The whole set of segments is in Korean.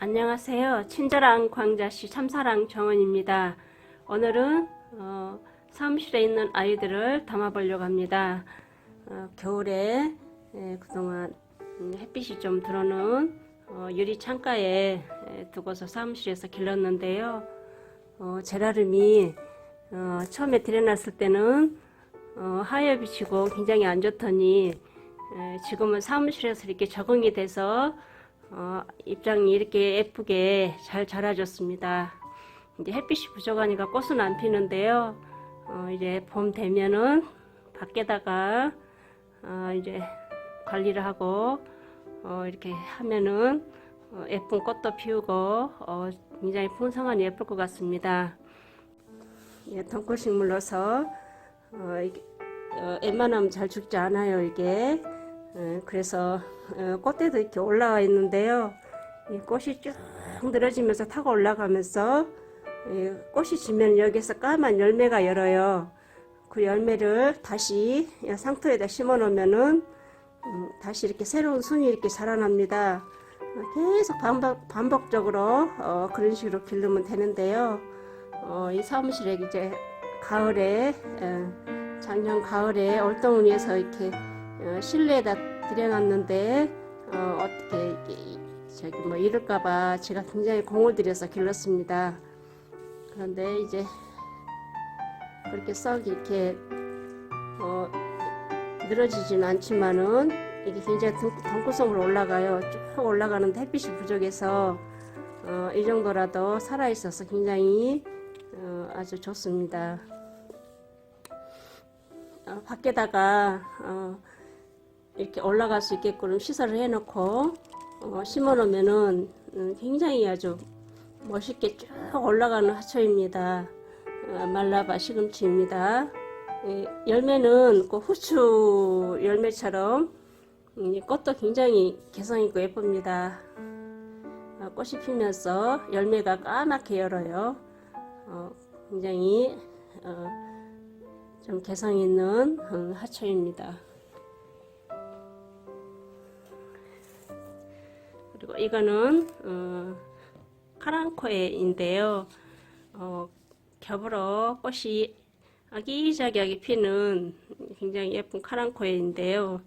안녕하세요. 친절한 광자씨 참사랑 정원입니다. 오늘은 어, 사무실에 있는 아이들을 담아보려고 합니다. 어, 겨울에 예, 그동안 음, 햇빛이 좀 들어오는 어, 유리 창가에 예, 두고서 사무실에서 길렀는데요. 어, 제라름이 어, 처음에 들여놨을 때는 어, 하얘 비치고 굉장히 안 좋더니 에, 지금은 사무실에서 이렇게 적응이 돼서 어, 입장이 이렇게 예쁘게 잘 자라줬습니다. 이제 햇빛이 부족하니까 꽃은 안 피는데요. 어, 이제 봄 되면은 밖에다가 어, 이제 관리를 하고 어, 이렇게 하면은 어, 예쁜 꽃도 피우고 어, 굉장히 풍성하니 예쁠 것 같습니다. 예, 덩굴식물로서 어, 어, 웬만하면 잘 죽지 않아요 이게. 어, 그래서 어, 꽃대도 이렇게 올라와 있는데요. 이 꽃이 쭉 늘어지면서 타고 올라가면서 이 꽃이 지면 여기서 까만 열매가 열어요. 그 열매를 다시 상토에다 심어 놓으면은 음, 다시 이렇게 새로운 순이 이렇게 자라납니다. 어, 계속 반복, 반복적으로 어, 그런 식으로 기르면 되는데요. 어, 이 사무실에 이제 가을에 어, 작년 가을에 얼덩이에서 이렇게 어, 실내에다 들여놨는데 어, 이게 저기 뭐 이럴까봐 제가 굉장히 공을 들여서 길렀습니다. 그런데 이제 그렇게 썩 이렇게 어, 늘어지진 않지만은 이게 굉장히 덩- 덩굴성으로 올라가요. 쭉 올라가는데 햇빛이 부족해서 어, 이 정도라도 살아 있어서 굉장히 어, 아주 좋습니다. 어, 밖에다가 어, 이렇게 올라갈 수 있게끔 시설을 해놓고 어, 심어놓으면은 음, 굉장히 아주 멋있게 쭉 올라가는 하초입니다. 어, 말라바 시금치입니다. 예, 열매는 그 후추 열매처럼 음, 이 꽃도 굉장히 개성 있고 예쁩니다. 어, 꽃이 피면서 열매가 까맣게 열어요. 어, 굉장히 어, 좀 개성 있는 음, 하초입니다. 이거는 어, 카랑코에인데요. 어, 겹으로 꽃이 아기자기하게 피는 굉장히 예쁜 카랑코에인데요.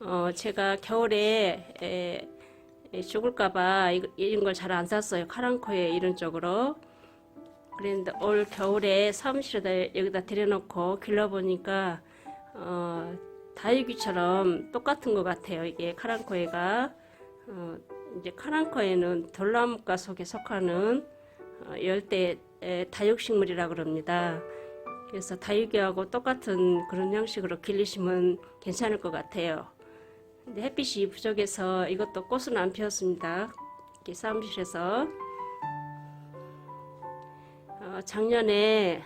어, 제가 겨울에 에, 에, 죽을까봐 이- 이런 걸 잘 안 샀어요. 카랑코에 이런 쪽으로. 그랬는데 올 겨울에 사무실에다 여기다 들여놓고 길러보니까 어, 다육이처럼 똑같은 것 같아요. 이게 카랑코에가 어, 이제 카랑코에는 돌나무과 속에 속하는 어, 열대 에, 다육식물이라 그럽니다. 그래서 다육이하고 똑같은 그런 형식으로 길리시면 괜찮을 것 같아요. 근데 햇빛이 부족해서 이것도 꽃은 안 피었습니다. 이렇게 사무실에서 어, 작년에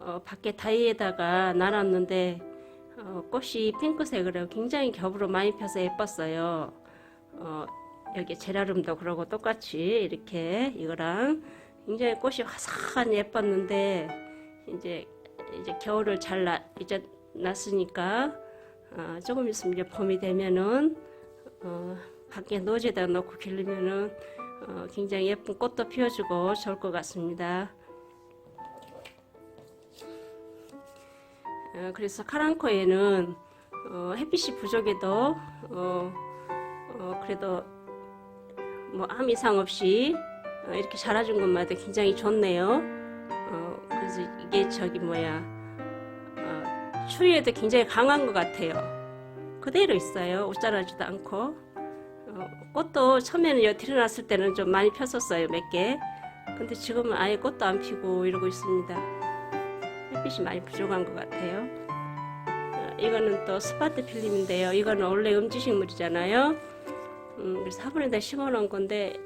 어, 밖에 다이에다가 놔놨는데 어, 꽃이 핑크색으로 굉장히 겹으로 많이 펴서 예뻤어요. 어, 여기 제라름도 그러고 똑같이 이렇게 이거랑 굉장히 꽃이 화사하니 예뻤는데 이제 이제 겨울을 잘 나, 이제 났으니까 어, 조금 있으면 이제 봄이 되면은 어, 밖에 노지에다 놓고 기르면은 어, 굉장히 예쁜 꽃도 피워주고 좋을 것 같습니다. 어, 그래서 카랑코에는 어, 햇빛이 부족해도 어, 어, 그래도 뭐 아무 이상 없이 어, 이렇게 자라준 것마다 굉장히 좋네요. 어, 그래서 이게 저기 뭐야 어, 추위에도 굉장히 강한 것 같아요. 그대로 있어요. 옷 자라지도 않고 어, 꽃도 처음에는 여 들여놨을 때는 좀 많이 폈었어요 몇 개. 근데 지금은 아예 꽃도 안 피고 이러고 있습니다. 햇빛이 많이 부족한 것 같아요. 어, 이거는 또 스파트 필름인데요. 이거는 원래 음지식물이잖아요. 음, 그래서 화분에다 심어놓은 건데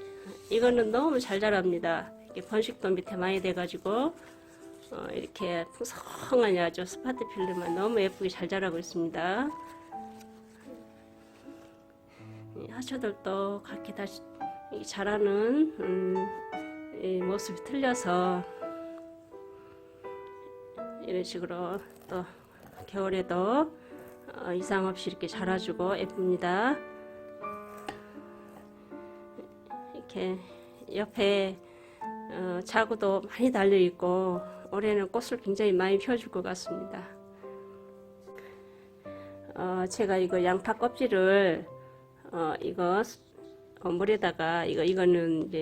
이거는 너무 잘 자랍니다. 이게 번식도 밑에 많이 돼가지고 어, 이렇게 풍성하니 아주 스파트 필름은 너무 예쁘게 잘 자라고 있습니다. 이 하초들도 각기 다이 자라는 음, 이 모습이 틀려서 이런 식으로 또 겨울에도 어, 이상 없이 이렇게 자라주고 예쁩니다. 이렇게 옆에 어, 자구도 많이 달려 있고 올해는 꽃을 굉장히 많이 펴줄 것 같습니다. 어, 제가 이거 양파 껍질을 어, 이거 어, 물에다가 이거 이거는 이제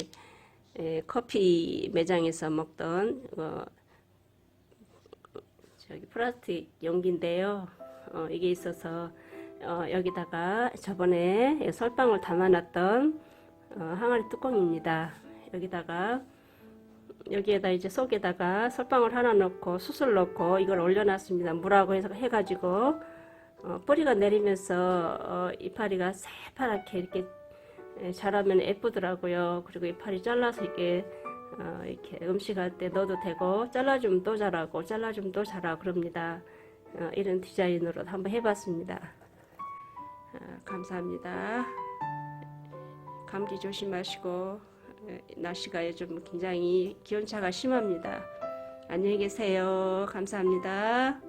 에, 커피 매장에서 먹던 어, 저기 플라스틱 용기인데요. 어, 이게 있어서 어, 여기다가 저번에 설빵을 담아놨던 어, 항아리 뚜껑입니다. 여기다가 여기에다 이제 속에다가 설빵을 하나 넣고 숯을 넣고 이걸 올려놨습니다. 물하고 해서 해가지고 어, 뿌리가 내리면서 어, 이파리가 새파랗게 이렇게 에, 자라면 예쁘더라고요. 그리고 이파리 잘라서 이렇게 어, 이렇게 음식할 때 넣어도 되고 잘라주면 또 자라고 잘라주면 또 자라 그럽니다. 어, 이런 디자인으로 한번 해봤습니다. 아, 감사합니다. 감기 조심하시고 에, 날씨가 요즘 굉장히 기온차가 심합니다. 안녕히 계세요. 감사합니다.